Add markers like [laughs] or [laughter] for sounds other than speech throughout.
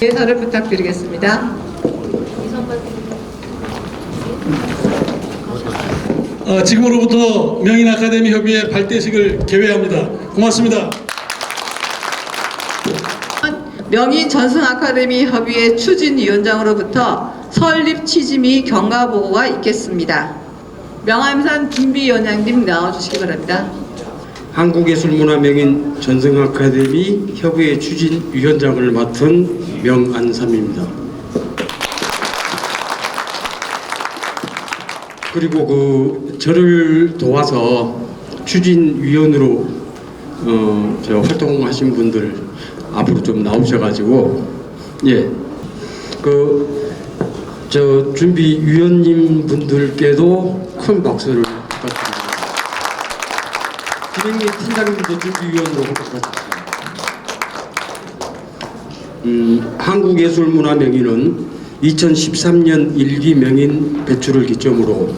예사를 부탁드리겠습니다. 어, 지금으로부터 명인 아카데미 협의회 발대식을 개회합니다. 고맙습니다. 명인 전승 아카데미 협의회 추진위원장으로부터 설립 취지미 경과 보고가 있겠습니다. 명암산 준비위원장님 나와주시기 바랍니다. 한국예술문화명인 전승아카데미 협의회 추진위원장을 맡은 명안삼입니다. 그리고 그 저를 도와서 추진위원으로 어, 저 활동하신 분들 앞으로 좀 나오셔가지고 예, 그 저 준비위원님 분들께도 큰 박수를. 김영민 팀장님도 준비위원으로 부탁드립니다. 음, 한국예술문화명인은 2013년 1기 명인 배출을 기점으로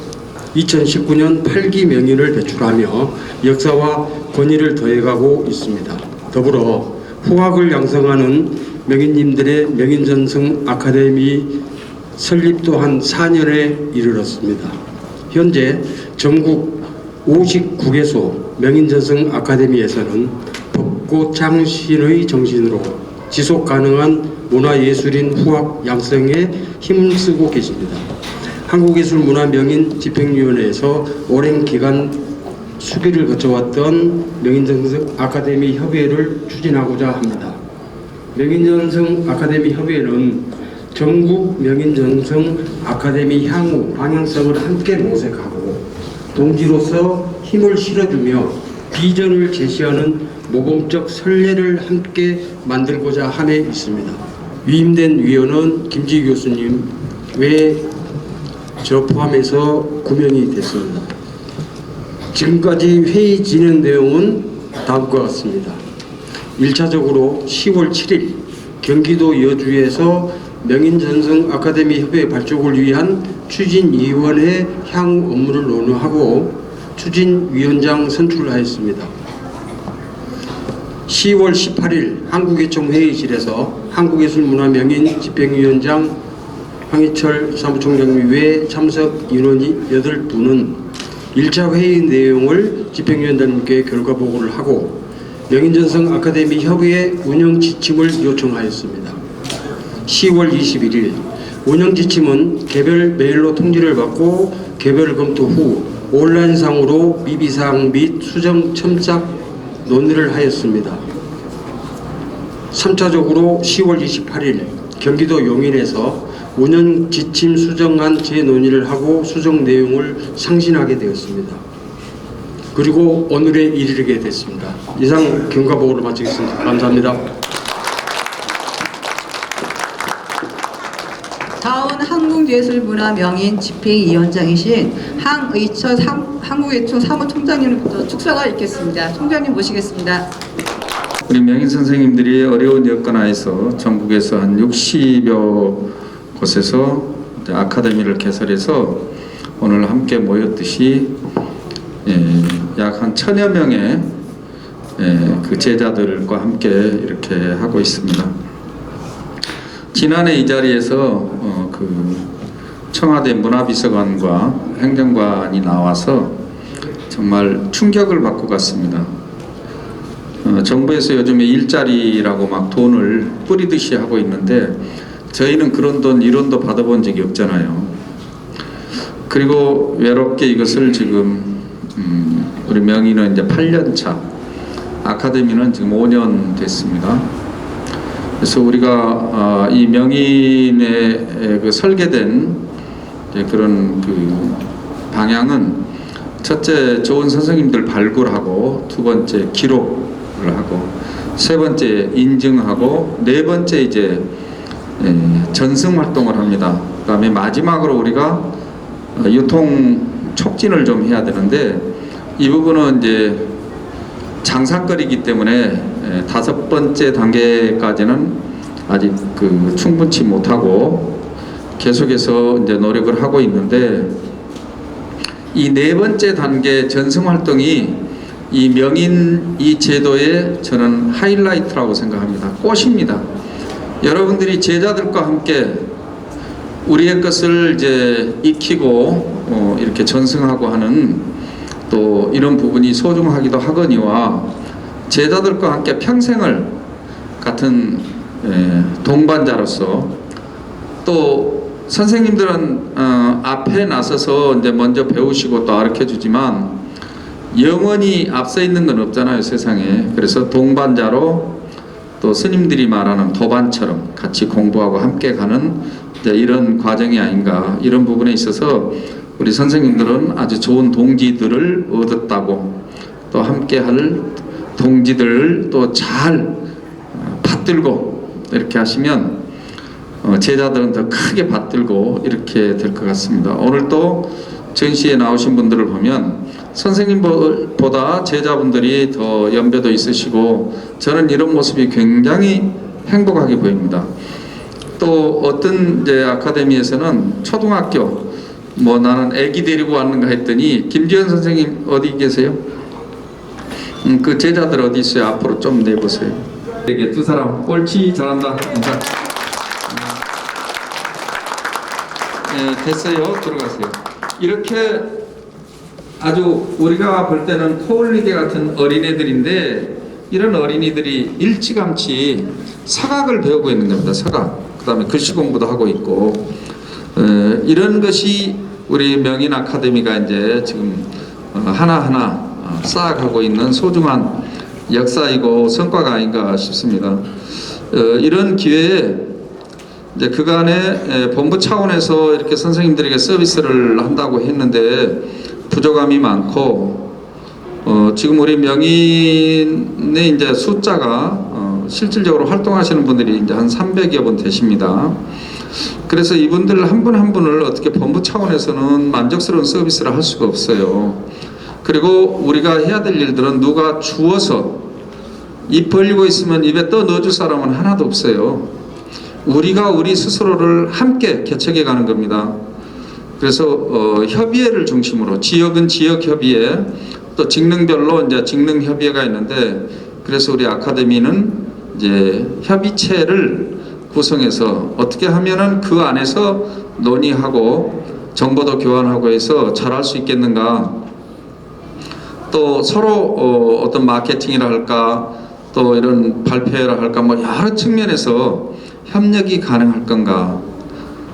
2019년 8기 명인을 배출하며 역사와 권위를 더해가고 있습니다. 더불어 후학을 양성하는 명인님들의 명인전승 아카데미 설립 또한 4년에 이르렀습니다. 현재 전국 59개소 명인전승 아카데미에서는 벚꽃 장신의 정신으로 지속 가능한 문화예술인 후학 양성에 힘쓰고 계십니다. 한국예술문화명인 집행위원회에서 오랜 기간 수기를 거쳐왔던 명인전승 아카데미 협의회를 추진하고자 합니다. 명인전승 아카데미 협의회는 전국 명인전승 아카데미 향후 방향성을 함께 모색하고 동지로서 힘을 실어주며 비전을 제시하는 모범적 선례를 함께 만들고자 함에 있습니다. 위임된 위원은 김지 교수님 외 저 포함해서 9명이 됐습니다. 지금까지 회의 진행 내용은 다음과 같습니다. 1차적으로 10월 7일 경기도 여주에서 명인전승 아카데미 협회 발족을 위한 추진위원회 향후 업무를 논의하고 추진위원장 선출하였습니다. 10월 18일 한국예총 회의실에서 한국예술문화명인 집행위원장 황희철 사무총장 외 참석 인원이 8분은 1차 회의 내용을 집행위원장님께 결과 보고를 하고 명인전승 아카데미 협의회 운영 지침을 요청하였습니다. 10월 21일 운영 지침은 개별 메일로 통지를 받고 개별 검토 후 온라인상으로 미비사항 및 수정 첨삭 논의를 하였습니다. 3차적으로 10월 28일 경기도 용인에서 운영 지침 수정안 재논의를 하고 수정 내용을 상신하게 되었습니다. 그리고 오늘에 이르게 됐습니다. 이상 경과 보고를 마치겠습니다. 감사합니다. 한국예술문화 명인 집행위원장이신 항의처 삼- 한국예총 사무총장님부터 축사가 있겠습니다. 총장님 모시겠습니다. 우리 명인 선생님들이 어려운 여건 하에서 전국에서 한 60여 곳에서 아카데미를 개설해서 오늘 함께 모였듯이 예, 약한 천여 명의 예, 그 제자들과 함께 이렇게 하고 있습니다. 지난해 이 자리에서 어, 그 청와대 문화비서관과 행정관이 나와서 정말 충격을 받고 갔습니다. 어, 정부에서 요즘에 일자리라고 막 돈을 뿌리듯이 하고 있는데 저희는 그런 돈 이런 돈 받아본 적이 없잖아요. 그리고 외롭게 이것을 지금 음, 우리 명의는 이제 8년 차, 아카데미는 지금 5년 됐습니다. 그래서 우리가 아, 이 명인의 그 설계된 그런 그 방향은 첫째 좋은 선생님들 발굴하고 두 번째 기록을 하고 세 번째 인증하고 네 번째 이제 예, 전승 활동을 합니다. 그다음에 마지막으로 우리가 어, 유통 촉진을 좀 해야 되는데 이 부분은 이제 장사거리이기 때문에 예, 다섯 번째 단계까지는 아직 그 충분치 못하고 계속해서 이제 노력을 하고 있는데 이 네 번째 단계 전승 활동이 이 명인 이 제도의 저는 하이라이트라고 생각합니다. 꽃입니다. 여러분들이 제자들과 함께 우리의 것을 이제 익히고 어, 이렇게 전승하고 하는 또 이런 부분이 소중하기도 하거니와 제자들과 함께 평생을 같은 예, 동반자로서 또 선생님들은 어, 앞에 나서서 이제 먼저 배우시고 또 가르쳐 주지만 영원히 앞서 있는 건 없잖아요 세상에. 그래서 동반자로 또 스님들이 말하는 도반처럼 같이 공부하고 함께 가는 이런 과정이 아닌가. 이런 부분에 있어서 우리 선생님들은 아주 좋은 동지들을 얻었다고 또 함께 할 동지들을 또 잘 받들고 이렇게 하시면 어, 제자들은 더 크게 받들고 이렇게 될 것 같습니다. 오늘 또 전시에 나오신 분들을 보면 선생님보다 제자분들이 더 연배도 있으시고 저는 이런 모습이 굉장히 행복하게 보입니다. 또 어떤 이제 아카데미에서는 초등학교 뭐 나는 아기 데리고 왔는가 했더니 김지현 선생님 어디 계세요? 음, 그 제자들 어디 있어요? 앞으로 좀 내보세요. 이게 두 사람 꼴찌 잘한다. 인사. 예, 됐어요. 들어가세요. 이렇게 아주 우리가 볼 때는 코올리게 같은 어린애들인데 이런 어린이들이 일찌감치 사각을 배우고 있는 겁니다. 사각. 그 다음에 글씨 공부도 하고 있고 에, 이런 것이 우리 명인 아카데미가 이제 지금 어, 하나하나 어, 쌓아가고 있는 소중한 역사이고 성과가 아닌가 싶습니다. 어, 이런 기회에 이제 그간에 에, 본부 차원에서 이렇게 선생님들에게 서비스를 한다고 했는데 부족함이 많고 어, 지금 우리 명인의 이제 숫자가 어, 실질적으로 활동하시는 분들이 이제 한 300여 분 되십니다. 그래서 이분들 한 분한 분을 어떻게 본부 차원에서는 만족스러운 서비스를 할 수가 없어요. 그리고 우리가 해야 될 일들은 누가 주어서 입 벌리고 있으면 입에 떠 넣어줄 사람은 하나도 없어요. 우리가 우리 스스로를 함께 개척해 가는 겁니다. 그래서 어, 협의회를 중심으로 지역은 지역 협의회 또 직능별로 이제 직능 협의회가 있는데 그래서 우리 아카데미는 이제 협의체를 구성해서 어떻게 하면은 그 안에서 논의하고 정보도 교환하고 해서 잘할 수 있겠는가 또 서로 어, 어떤 마케팅이라 할까 또 이런 발표회라 할까 뭐 여러 측면에서 협력이 가능할 건가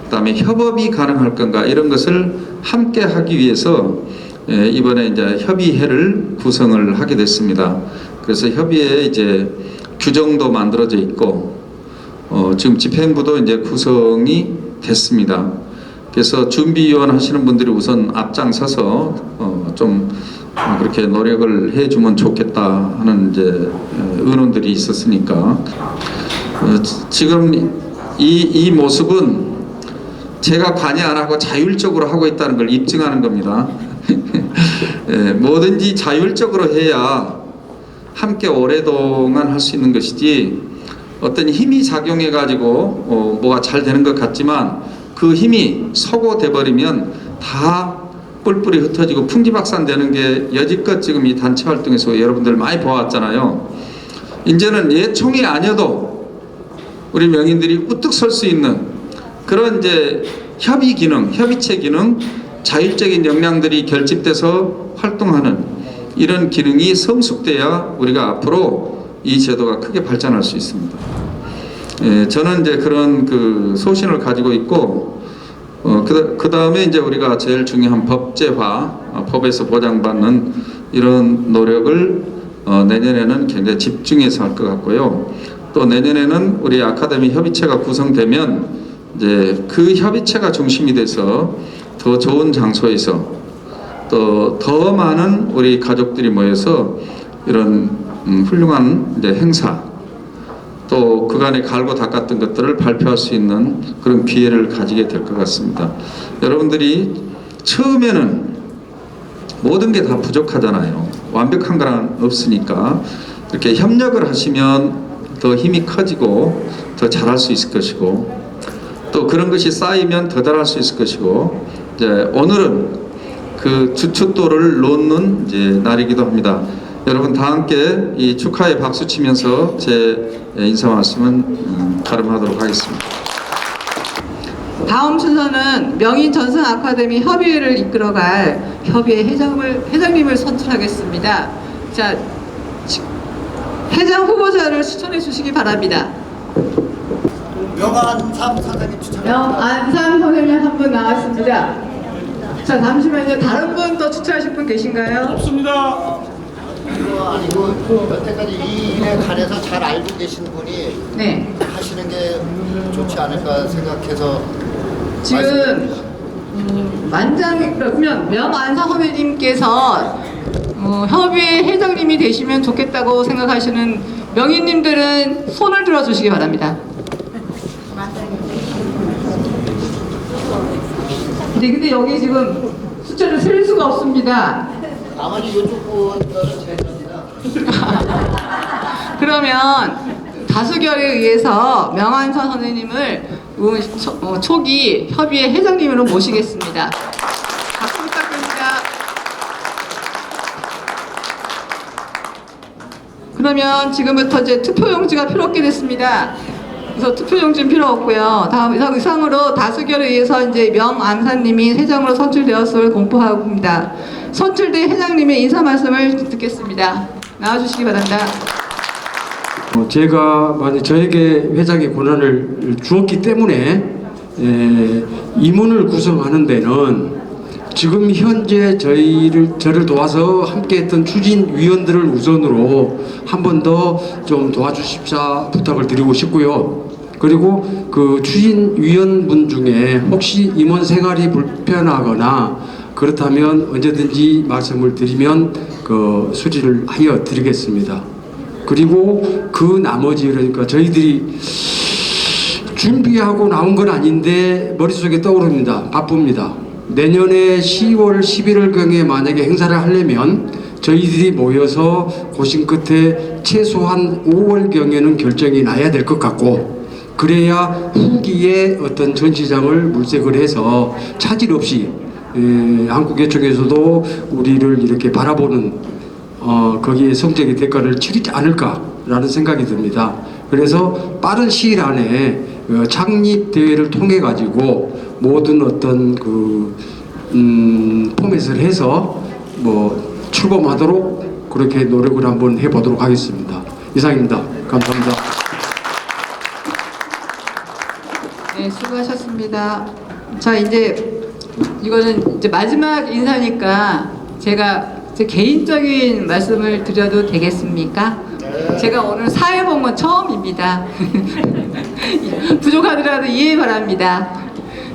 그 다음에 협업이 가능할 건가 이런 것을 함께 하기 위해서 예, 이번에 이제 협의회를 구성을 하게 됐습니다. 그래서 협의회 이제 규정도 만들어져 있고 어, 지금 집행부도 이제 구성이 됐습니다. 그래서 준비위원 하시는 분들이 우선 앞장서서 어, 좀 어, 그렇게 노력을 해주면 좋겠다 하는 이제 어, 의논들이 있었으니까 어, 지- 지금 이, 이 모습은 제가 관여 안 하고 자율적으로 하고 있다는 걸 입증하는 겁니다. [laughs] 예, 뭐든지 자율적으로 해야 함께 오랫동안 할 수 있는 것이지 어떤 힘이 작용해 가지고 어, 뭐가 잘 되는 것 같지만 그 힘이 서고 돼 버리면 다 뿔뿔이 흩어지고 풍지박산되는 게 여지껏 지금 이 단체 활동에서 여러분들 많이 보았잖아요. 이제는 예총이 아니어도 우리 명인들이 우뚝 설 수 있는 그런 이제 협의 기능, 협의체 기능, 자율적인 역량들이 결집돼서 활동하는 이런 기능이 성숙돼야 우리가 앞으로 이 제도가 크게 발전할 수 있습니다. 예, 저는 이제 그런 그 소신을 가지고 있고 어, 그, 그 다음에 이제 우리가 제일 중요한 법제화, 어, 법에서 보장받는 이런 노력을 어, 내년에는 굉장히 집중해서 할 것 같고요. 또 내년에는 우리 아카데미 협의체가 구성되면 이제 그 협의체가 중심이 돼서 더 좋은 장소에서 또 더 많은 우리 가족들이 모여서 이런 음, 훌륭한 이제 행사 또 그간에 갈고 닦았던 것들을 발표할 수 있는 그런 기회를 가지게 될 것 같습니다. 여러분들이 처음에는 모든 게 다 부족하잖아요. 완벽한 건 없으니까 이렇게 협력을 하시면 더 힘이 커지고 더 잘할 수 있을 것이고 또 그런 것이 쌓이면 더 잘할 수 있을 것이고 이제 오늘은 그 주춧돌을 놓는 이제 날이기도 합니다. 여러분 다 함께 이 축하의 박수 치면서 제 인사 말씀은 음, 가름하도록 하겠습니다. 다음 순서는 명인 전승 아카데미 협의회를 이끌어갈 협의회 회장을 회장님을 선출하겠습니다. 자, 지- 회장 후보자를 추천해 주시기 바랍니다. 명한 참 사장님 추천. 명안산 선생님 한 분 나왔습니다. 자, 잠시만요. 다른 분 더 추천하실 분 계신가요? 없습니다. 그거 아니고 여태까지 이 일에 관해서 잘 알고 계신 분이 네. 하시는 게 좋지 않을까 생각해서 지금 음, 만장이 그러면 명안사 선생님께서 어, 협의회 회장님이 되시면 좋겠다고 생각하시는 명인님들은 손을 들어주시기 바랍니다. 네, 근데 여기 지금 숫자를 셀 수가 없습니다. 나머지 이쪽 분들은 제 겁니다. 그러면 다수결에 의해서 명안선 선생님을 어, 초- 어, 초기 협의회 회장님으로 모시겠습니다. 박수 부탁드립니다. 그러면 지금부터 이제 투표용지가 필요 없게 됐습니다. 그래서 투표용지는 필요 없고요. 다음 이상- 이상으로 다수결에 의해서 이제 명암사님이 회장으로 선출되었음을 공포합니다. 선출된 회장님의 인사 말씀을 듣겠습니다. 나와주시기 바랍니다. 어, 제가 만약 저에게 회장의 권한을 주었기 때문에 에, 임원을 구성하는 데는 지금 현재 저희를 저를 도와서 함께했던 추진 위원들을 우선으로 한 번 더 좀 도와주십사 부탁을 드리고 싶고요. 그리고 그 추진 위원분 중에 혹시 임원 생활이 불편하거나 그렇다면 언제든지 말씀을 드리면 그 수리를 하여 드리겠습니다. 그리고 그 나머지 그러니까 저희들이 준비하고 나온 건 아닌데 머릿속에 떠오릅니다. 바쁩니다. 내년에 10월, 11월경에 만약에 행사를 하려면 저희들이 모여서 고심 끝에 최소한 5월경에는 결정이 나야 될 것 같고 그래야 후기에 어떤 전시장을 물색을 해서 차질 없이 에, 한국예총에서도 우리를 이렇게 바라보는 어, 거기에 성적인 대가를 치르지 않을까라는 생각이 듭니다. 그래서 빠른 시일 안에 어, 창립 대회를 통해 가지고 모든 어떤 그 음, 포맷을 해서 뭐 출범하도록 그렇게 노력을 한번 해보도록 하겠습니다. 이상입니다. 감사합니다. 네, 수고하셨습니다. 자, 이제 이거는 이제 마지막 인사니까 제가 제 개인적인 말씀을 드려도 되겠습니까? 제가 오늘 사회 본 건 처음입니다. [laughs] 부족하더라도 이해 바랍니다.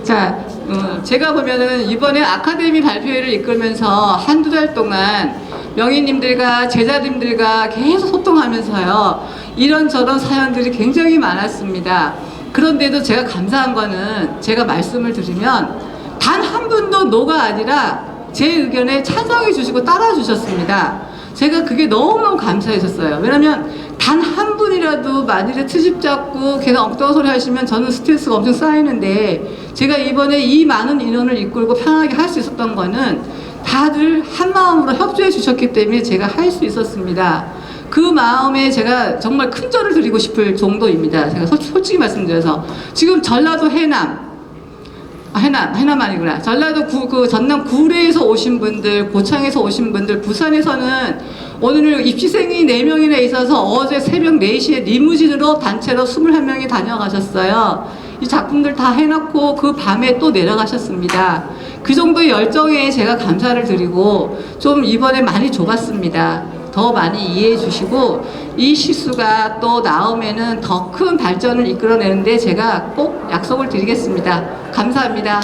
자, 어, 제가 보면은 이번에 아카데미 발표회를 이끌면서 한두 달 동안 명인님들과 제자님들과 계속 소통하면서요. 이런저런 사연들이 굉장히 많았습니다. 그런데도 제가 감사한 거는 제가 말씀을 드리면 단 한 분도 노가 아니라 제 의견에 찬성해 주시고 따라 주셨습니다. 제가 그게 너무너무 감사했었어요. 왜냐면 단 한 분이라도 만일에 트집 잡고 걔가 엉뚱한 소리 하시면 저는 스트레스가 엄청 쌓이는데 제가 이번에 이 많은 인원을 이끌고 편하게 할 수 있었던 거는 다들 한 마음으로 협조해 주셨기 때문에 제가 할 수 있었습니다. 그 마음에 제가 정말 큰 절을 드리고 싶을 정도입니다. 제가 솔- 솔직히 말씀드려서 지금 전라도 해남 아, 해남, 해남 아니구나. 전라도 구, 그 전남 구례에서 오신 분들, 고창에서 오신 분들, 부산에서는 오늘 입시생이 4명이나 있어서 어제 새벽 4시에 리무진으로 단체로 21명이 다녀가셨어요. 이 작품들 다 해놓고 그 밤에 또 내려가셨습니다. 그 정도의 열정에 제가 감사를 드리고 좀 이번에 많이 좁았습니다. 더 많이 이해해 주시고 이 실수가 또 나오면은 더 큰 발전을 이끌어내는데 제가 꼭 약속을 드리겠습니다. 감사합니다.